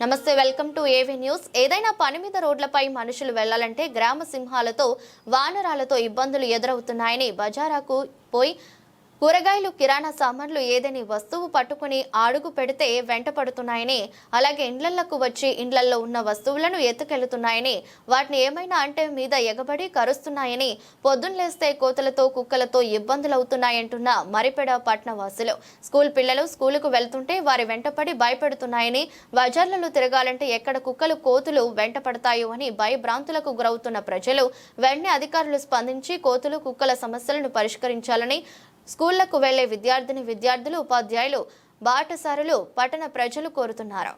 నమస్తే welcome to AV news. ఏదైనా పని మీద రోడ్లపై మనుషులు వెళ్ళాలంటే గ్రామ సింహాలతో వానరాలతో ఇబ్బందులు ఎదురవుతున్నాయని బజారాకు పోయి కూరగాయలు కిరాణా సామాన్లు ఏదని వస్తువు పట్టుకుని అడుగు పెడితే వెంట పడుతున్నాయని అలాగే ఇండ్లలకు వచ్చి ఇండ్లల్లో ఉన్న వస్తువులను ఎత్తుకెళ్తున్నాయని వాటిని ఏమైనా అంటే మీద ఎగబడి కరుస్తున్నాయని పొద్దున్నేస్తే కోతలతో కుక్కలతో ఇబ్బందులవుతున్నాయంటున్న మరిపెడ పట్నవాసులు. స్కూల్ పిల్లలు స్కూలుకు వెళ్తుంటే వారి వెంటపడి భయపెడుతున్నాయని బజార్లలో తిరగాలంటే ఎక్కడ కుక్కలు కోతులు వెంట పడతాయో అని భయభ్రాంతులకు గురవుతున్న ప్రజలు వెంటనే అధికారులు స్పందించి కోతులు కుక్కల సమస్యలను పరిష్కరించాలని స్కూళ్ళకు వెళ్ళే విద్యార్థిని విద్యార్థులు ఉపాధ్యాయులు బాటసారులు పట్టణ ప్రజలు కోరుతున్నారు.